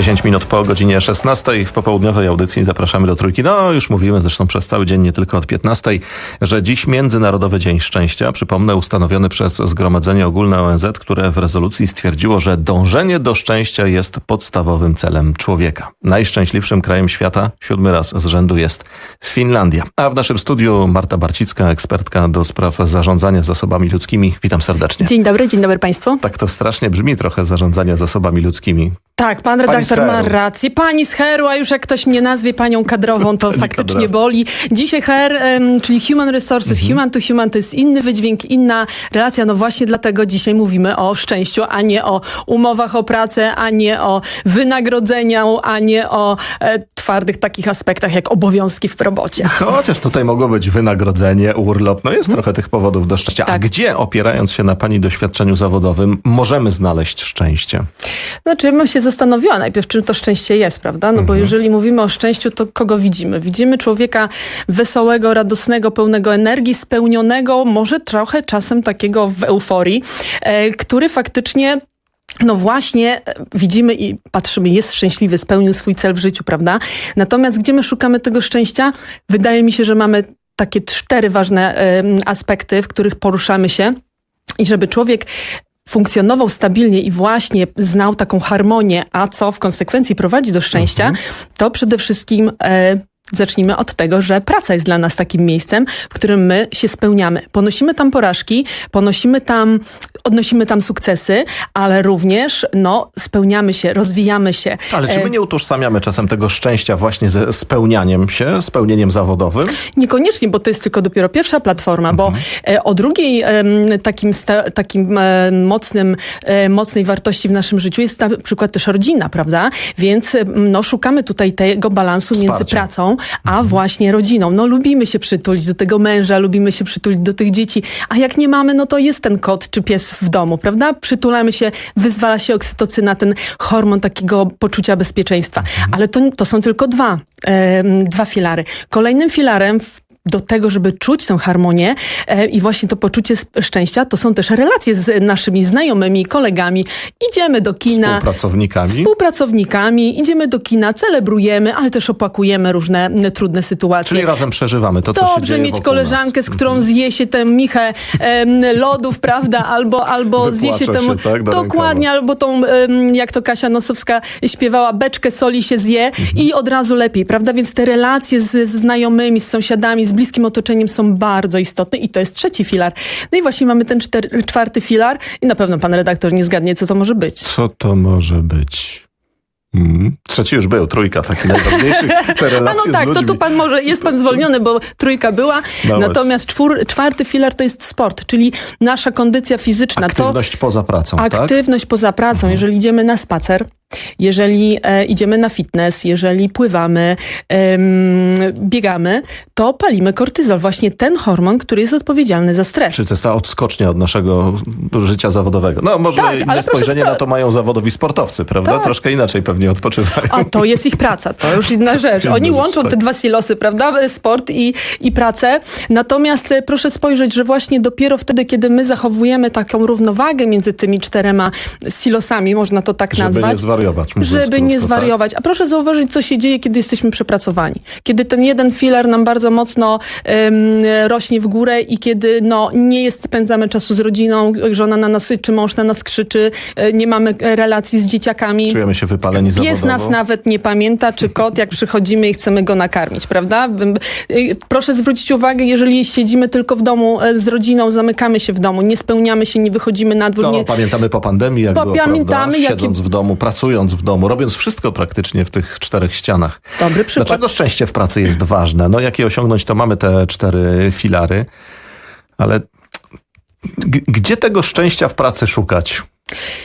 10 minut po godzinie 16 w popołudniowej audycji zapraszamy do Trójki. No, już mówimy zresztą przez cały dzień, nie tylko od 15, że dziś Międzynarodowy Dzień Szczęścia, przypomnę, ustanowiony przez Zgromadzenie Ogólne ONZ, które w rezolucji stwierdziło, że dążenie do szczęścia jest podstawowym celem człowieka. Najszczęśliwszym krajem świata, siódmy raz z rzędu jest Finlandia. A w naszym studiu Marta Barcicka, ekspertka do spraw zarządzania zasobami ludzkimi. Witam serdecznie. Dzień dobry, dzień dobry Państwu. Tak to strasznie brzmi trochę zarządzania zasobami ludzkimi. Tak, pan redaktor ma rację. Pani z HR-u, a już jak ktoś mnie nazwie panią kadrową, to faktycznie boli. Dzisiaj HR, czyli Human Resources, mhm. Human to Human, to jest inny wydźwięk, inna relacja. No właśnie dlatego dzisiaj mówimy o szczęściu, a nie o umowach o pracę, a nie o wynagrodzeniu, a nie o e, twardych takich aspektach jak obowiązki w robocie. Chociaż tutaj mogło być wynagrodzenie, urlop, no jest hmm. trochę tych powodów do szczęścia. Tak. A gdzie, opierając się na pani doświadczeniu zawodowym, możemy znaleźć szczęście? Znaczy, bym się zastanowiła najpierw, czym to szczęście jest, prawda? No bo mhm. jeżeli mówimy o szczęściu, to kogo widzimy? Widzimy człowieka wesołego, radosnego, pełnego energii, spełnionego, może trochę czasem takiego w euforii, e, który faktycznie no właśnie e, widzimy i patrzymy, jest szczęśliwy, spełnił swój cel w życiu, prawda? Natomiast gdzie my szukamy tego szczęścia? Wydaje mi się, że mamy takie cztery ważne y, aspekty, w których poruszamy się. I żeby człowiek funkcjonował stabilnie i właśnie znał taką harmonię, a co w konsekwencji prowadzi do szczęścia, mhm. to przede wszystkim e, Zacznijmy od tego, że praca jest dla nas takim miejscem, w którym my się spełniamy. Ponosimy tam porażki, ponosimy tam, odnosimy tam sukcesy, ale również no, spełniamy się, rozwijamy się. Ale czy my e, nie utożsamiamy czasem tego szczęścia właśnie ze spełnianiem się, spełnieniem zawodowym? Niekoniecznie, bo to jest tylko dopiero pierwsza platforma, bo mhm. E, o drugiej takim, takim e, mocnym, mocnej wartości w naszym życiu jest na przykład też rodzina, prawda? Więc no, szukamy tutaj tego balansu Wsparcie. między pracą a mhm. właśnie rodziną. No lubimy się przytulić do tego męża, lubimy się przytulić do tych dzieci, a jak nie mamy, no to jest ten kot czy pies w domu, prawda? Przytulamy się, wyzwala się oksytocyna, ten hormon takiego poczucia bezpieczeństwa. Mhm. Ale to, to są tylko dwa, e, dwa filary. Kolejnym filarem w do tego, żeby czuć tę harmonię e, i właśnie to poczucie szczęścia, to są też relacje z naszymi znajomymi, kolegami. Idziemy do kina. Współpracownikami. Współpracownikami. Idziemy do kina, celebrujemy, ale też opłakujemy różne trudne sytuacje. Czyli razem przeżywamy to, co Dobrze się dzieje mieć koleżankę, nas. z którą mhm. zje się tę michę lodów, prawda? Albo, albo zje się tę... Tak, dokładnie, albo tą, jak to Kasia Nosowska śpiewała, beczkę soli się zje mhm. i od razu lepiej, prawda? Więc te relacje z, z znajomymi, z sąsiadami, z bliskim otoczeniem są bardzo istotne i to jest trzeci filar. No i właśnie mamy ten czter, czwarty filar i na pewno pan redaktor nie zgadnie, co to może być. Co to może być? Mm. Trzeci już był, trójka, taki najważniejszy. Te no tak, to tu pan może, jest pan zwolniony, bo trójka była. No Natomiast czwór, czwarty filar to jest sport, czyli nasza kondycja fizyczna. Aktywność to, poza pracą, tak? Aktywność tak? poza pracą. Mhm. Jeżeli idziemy na spacer, jeżeli e, idziemy na fitness, jeżeli pływamy, biegamy, to palimy kortyzol. Właśnie ten hormon, który jest odpowiedzialny za stres. Czy to jest ta odskocznia od naszego życia zawodowego? No może tak, inne spojrzenie na to mają zawodowi sportowcy, prawda? Tak. Troszkę inaczej pewnie odpoczywają. A to jest ich praca, to już inna rzecz. Oni łączą te dwa silosy, prawda? Sport i, i pracę. Natomiast e, proszę spojrzeć, że właśnie dopiero wtedy, kiedy my zachowujemy taką równowagę między tymi czterema silosami, można to tak Żeby nazwać. Zwariować. Żeby nie tak? zwariować. A proszę zauważyć, co się dzieje, kiedy jesteśmy przepracowani. Kiedy ten jeden filar nam bardzo mocno rośnie w górę i kiedy no, nie jest, spędzamy czasu z rodziną, żona na nas czy mąż na nas krzyczy, e, nie mamy relacji z dzieciakami. Czujemy się wypaleni Pies zawodowo. nas nawet nie pamięta, czy kot, jak przychodzimy i chcemy go nakarmić, prawda? E, proszę zwrócić uwagę, jeżeli siedzimy tylko w domu e, z rodziną, zamykamy się w domu, nie spełniamy się, nie wychodzimy na dwór. To nie... pamiętamy po pandemii, jak pamiętamy, było, prawda? Siedząc w domu, pracując w domu, robiąc wszystko praktycznie w tych czterech ścianach. Dobry przykład. Dlaczego szczęście w pracy jest ważne? No jakie osiągnąć, to mamy te cztery filary, ale gdzie tego szczęścia w pracy szukać?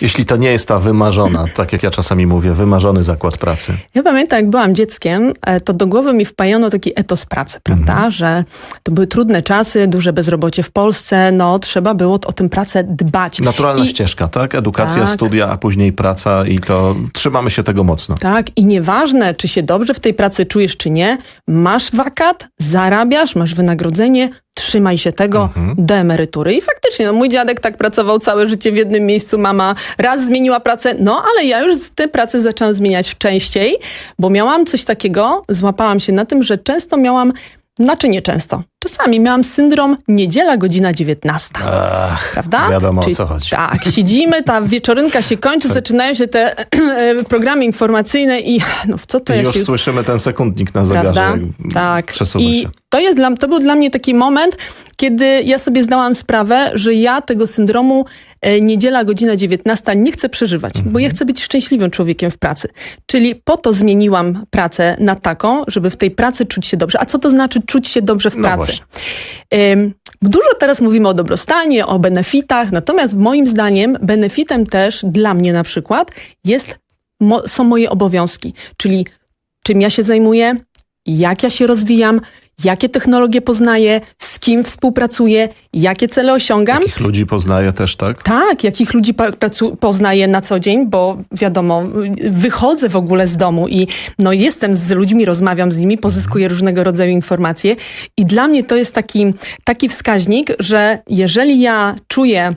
Jeśli to nie jest ta wymarzona, tak jak ja czasami mówię, wymarzony zakład pracy. Ja pamiętam, jak byłam dzieckiem, e, to do głowy mi wpajono taki etos pracy, prawda? Mhm. Że to były trudne czasy, duże bezrobocie w Polsce, no trzeba było o tę pracę dbać. Naturalna I... ścieżka, tak? Edukacja, tak. studia, a później praca i to trzymamy się tego mocno. Tak, i nieważne, czy się dobrze w tej pracy czujesz, czy nie, masz wakat, zarabiasz, masz wynagrodzenie, trzymaj się tego mhm. do emerytury. I faktycznie, no, mój dziadek tak pracował całe życie w jednym miejscu, mam mama raz zmieniła pracę, no ale ja już tę pracę zaczęłam zmieniać częściej, bo miałam coś takiego, złapałam się na tym, że często miałam znaczy nie często. Czasami miałam syndrom niedziela godzina 19. Ach, prawda? wiadomo, o Czyli co chodzi. Tak, siedzimy, ta wieczorynka się kończy, zaczynają się te e, programy informacyjne i no w co to I ja już się... słyszymy ten sekundnik na zegarze. Prawda? Tak. Przesuwa I się. to, jest dla, to był dla mnie taki moment, kiedy ja sobie zdałam sprawę, że ja tego syndromu e, niedziela, godzina 19 nie chcę przeżywać, bo Mhm. ja chcę być szczęśliwym człowiekiem w pracy. Czyli po to zmieniłam pracę na taką, żeby w tej pracy czuć się dobrze. A co to znaczy czuć się dobrze w No pracy? Dużo teraz mówimy o dobrostanie, o benefitach, natomiast moim zdaniem benefitem też dla mnie na przykład jest, są moje obowiązki, czyli czym ja się zajmuję, jak ja się rozwijam, jakie technologie poznaję, z kim współpracuję, jakie cele osiągam. Takich ludzi poznaję też, tak? Tak, jakich ludzi poznaję na co dzień, bo wiadomo, wychodzę w ogóle z domu i no, jestem z ludźmi, rozmawiam z nimi, pozyskuję różnego rodzaju informacje i dla mnie to jest taki, taki wskaźnik, że jeżeli ja czuję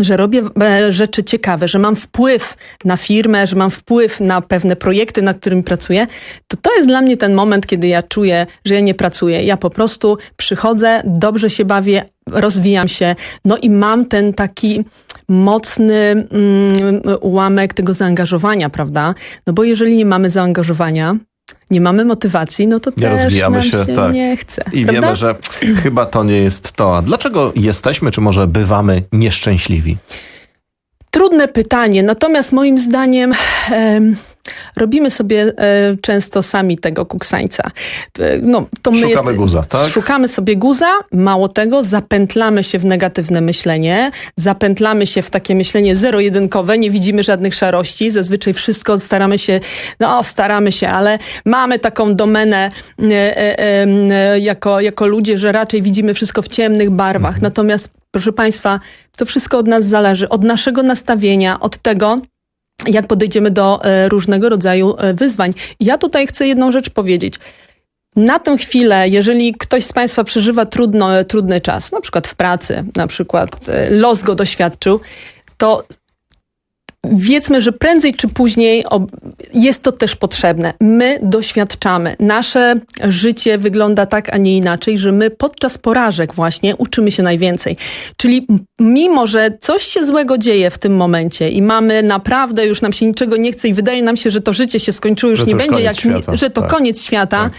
że robię e, rzeczy ciekawe, że mam wpływ na firmę, że mam wpływ na pewne projekty, nad którymi pracuję, to to jest dla mnie ten moment, kiedy ja czuję, że ja nie pracuję. Ja po prostu przychodzę, dobrze się bawię, rozwijam się, no i mam ten taki mocny mm, ułamek tego zaangażowania, prawda? No bo jeżeli nie mamy zaangażowania, nie mamy motywacji, no to Nie też rozwijamy się, się, tak. nie chce. I prawda? wiemy, że chyba to nie jest to. A dlaczego jesteśmy, czy może bywamy nieszczęśliwi? Trudne pytanie, natomiast moim zdaniem em, robimy sobie e, często sami tego kuksańca. E, no, to my Szukamy guza, tak? Szukamy sobie guza, mało tego, zapętlamy się w negatywne myślenie, zapętlamy się w takie myślenie zero-jedynkowe, nie widzimy żadnych szarości, zazwyczaj wszystko staramy się, no staramy się, ale mamy taką domenę e, e, jako, jako ludzie, że raczej widzimy wszystko w ciemnych barwach. Natomiast, proszę Państwa, to wszystko od nas zależy, od naszego nastawienia, od tego, jak podejdziemy do e, różnego rodzaju e, wyzwań. Ja tutaj chcę jedną rzecz powiedzieć. Na tę chwilę, jeżeli ktoś z Państwa przeżywa trudno, trudny czas, na przykład w pracy, na przykład e, los go doświadczył, to wiedzmy, że prędzej czy później jest to też potrzebne. My doświadczamy. Nasze życie wygląda tak, a nie inaczej, że my podczas porażek właśnie uczymy się najwięcej. Czyli mimo, że coś się złego dzieje w tym momencie i mamy naprawdę, już nam się niczego nie chce i wydaje nam się, że to życie się skończyło, już Że to nie będzie, jak, świata. że to Tak. koniec świata, Tak.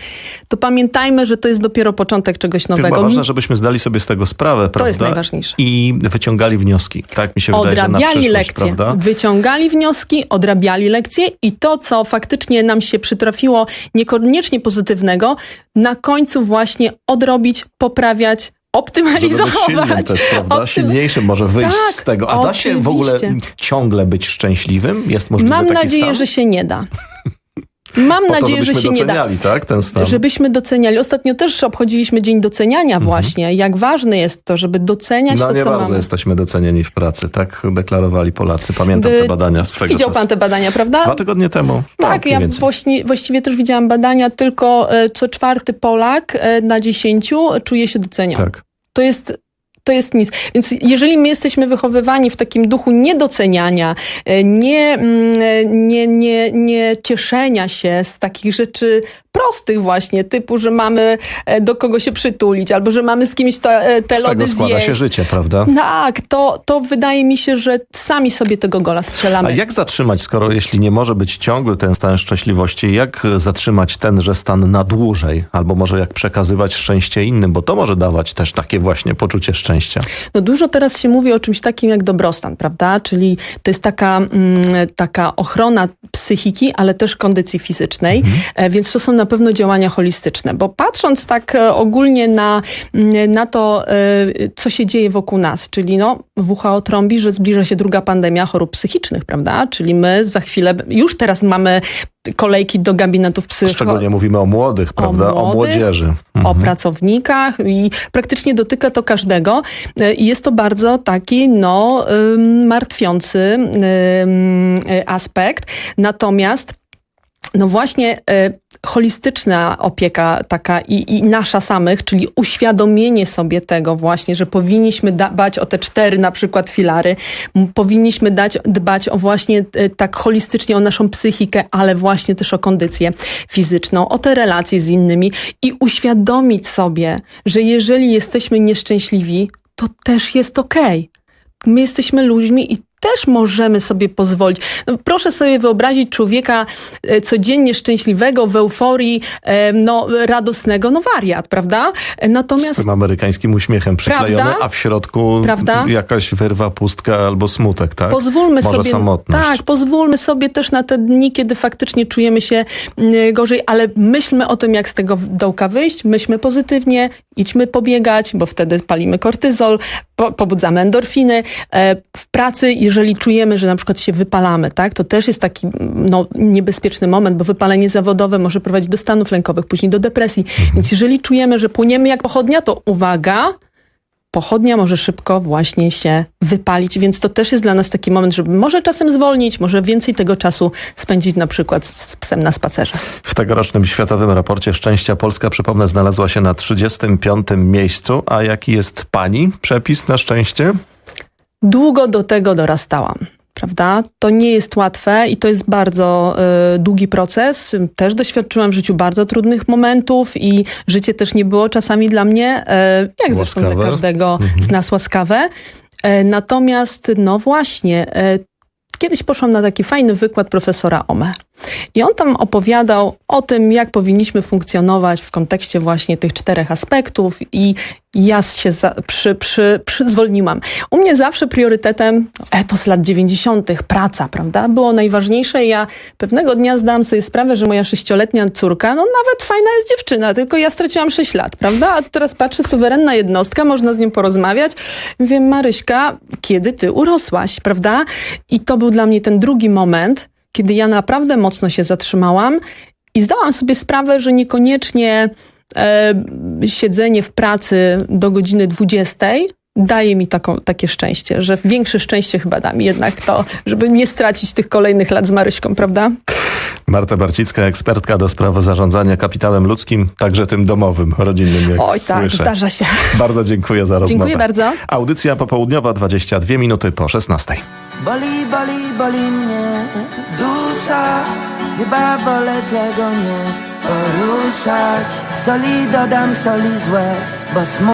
to pamiętajmy, że to jest dopiero początek czegoś nowego. ważne, żebyśmy zdali sobie z tego sprawę, prawda? jest najważniejsze. I wyciągali wnioski. Tak mi się wydaje, że na odrabiali lekcje, prawda? wyciągali wnioski, odrabiali lekcje i to, co faktycznie nam się przytrafiło niekoniecznie pozytywnego, na końcu właśnie odrobić, poprawiać, Żeby optymalizować. być silnym też, prawda? Optym- Silniejszym może wyjść Tak, z tego. A da się w ogóle oczywiście. ciągle być szczęśliwym? Jest możliwy Mam nadzieję, stan? że się nie da. Mam Po to, nadzieję, że żebyśmy się nie da. tak? Ten stan. Żebyśmy doceniali. Ostatnio też obchodziliśmy Dzień Doceniania właśnie. Jak ważne jest to, żeby doceniać Mhm. No to, co bardzo mamy. jesteśmy docenieni w pracy. Tak deklarowali Polacy. Pamiętam By- te badania swego Widział czasu. pan te badania, prawda? Dwa tygodnie temu. Tak, mniej ja właśnie, właściwie też widziałam badania, tylko e, co czwarty Polak e, na dziesięciu czuje się doceniony. Tak. To jest to jest nic. Więc jeżeli my jesteśmy wychowywani w takim duchu niedoceniania, e, nie, mm, nie, nie, nie cieszenia się z takich rzeczy prostych właśnie, typu, że mamy e, do kogo się przytulić, albo że mamy z kimś te, e, te Z lody tego składa zjeść. się życie, prawda? Tak, to, to wydaje mi się, że sami sobie tego gola strzelamy. A jak zatrzymać, skoro jeśli nie może być ciągły ten stan szczęśliwości, jak zatrzymać tenże stan na dłużej? Albo może jak przekazywać szczęście innym, bo to może dawać też takie właśnie poczucie szczęścia. No dużo teraz się mówi o czymś takim jak dobrostan, prawda? Czyli to jest taka, mm, taka ochrona psychiki, ale też kondycji fizycznej, e, więc to są na pewno działania holistyczne, bo patrząc tak e, ogólnie na, na to, e, co się dzieje wokół nas, czyli no, WHO trąbi, że zbliża się druga pandemia chorób psychicznych, prawda? Czyli my za chwilę, już teraz mamy kolejki do gabinetów psycho Szczególnie mówimy o młodych, prawda? O, młodych, młodzieży. Mhm. o pracownikach i praktycznie dotyka to każdego E, i jest to bardzo taki no martwiący aspekt. Natomiast no właśnie, e, holistyczna opieka taka i, i nasza samych, czyli uświadomienie sobie tego właśnie, że powinniśmy dbać o te cztery na przykład filary, powinniśmy dać, dbać o właśnie e, tak holistycznie o naszą psychikę, ale właśnie też o kondycję fizyczną, o te relacje z innymi i uświadomić sobie, że jeżeli jesteśmy nieszczęśliwi, to też jest okej. My jesteśmy ludźmi i też możemy sobie pozwolić. No, proszę sobie wyobrazić człowieka e, codziennie szczęśliwego, w euforii, e, no, radosnego, no wariat, prawda? E, Z Natomiast tym amerykańskim uśmiechem przyklejony, Prawda? a w środku Prawda? jakaś wyrwa, pustka albo smutek, tak? Pozwólmy Może sobie. samotność. Tak, pozwólmy sobie też na te dni, kiedy faktycznie czujemy się mm, gorzej, ale myślmy o tym, jak z tego dołka wyjść. Myślmy pozytywnie, idźmy pobiegać, bo wtedy palimy kortyzol, po, pobudzamy endorfiny. W pracy, jeżeli czujemy, że na przykład się wypalamy, tak, to też jest taki no, niebezpieczny moment, bo wypalenie zawodowe może prowadzić do stanów lękowych, później do depresji. Więc jeżeli czujemy, że płyniemy jak pochodnia, to uwaga, pochodnia może szybko właśnie się wypalić, więc to też jest dla nas taki moment, żeby może czasem zwolnić, może więcej tego czasu spędzić na przykład z z psem na spacerze. W tegorocznym światowym raporcie szczęścia Polska, przypomnę, znalazła się na 35. miejscu. A jaki jest pani przepis na szczęście? Długo do tego dorastałam. Prawda? To nie jest łatwe i to jest bardzo y, długi proces. Też doświadczyłam w życiu bardzo trudnych momentów i życie też nie było czasami dla mnie, y, jak zresztą dla Łaskawe. każdego z nas łaskawe. E, Natomiast, no właśnie, e, kiedyś poszłam na taki fajny wykład profesora Ome. I on tam opowiadał o tym, jak powinniśmy funkcjonować w kontekście właśnie tych czterech aspektów i ja się za, przy, przy, przyzwolniłam. U mnie zawsze priorytetem etos lat 90., praca, prawda, było najważniejsze. Ja pewnego dnia zdałam sobie sprawę, że moja sześcioletnia córka, no nawet fajna jest dziewczyna, tylko ja straciłam 6 lat, prawda, a teraz patrzę, suwerenna jednostka, można z nią porozmawiać. Mówię, Maryśka, kiedy ty urosłaś, prawda? I to był dla mnie ten drugi moment, kiedy ja naprawdę mocno się zatrzymałam i zdałam sobie sprawę, że niekoniecznie e, siedzenie w pracy do godziny 20 daje mi taką, takie szczęście, że większe szczęście chyba da mi jednak to, żeby nie stracić tych kolejnych lat z Maryśką, prawda? Marta Barcicka, ekspertka do spraw zarządzania kapitałem ludzkim, także tym domowym, rodzinnym, jak Oj tak, słyszę. zdarza się. Bardzo dziękuję za rozmowę. Dziękuję bardzo. Audycja popołudniowa, 22 minuty po 16. Boli, boli, boli mnie Chyba wolę tego nie poruszać. Soli dodam, soli z łez Bo smutno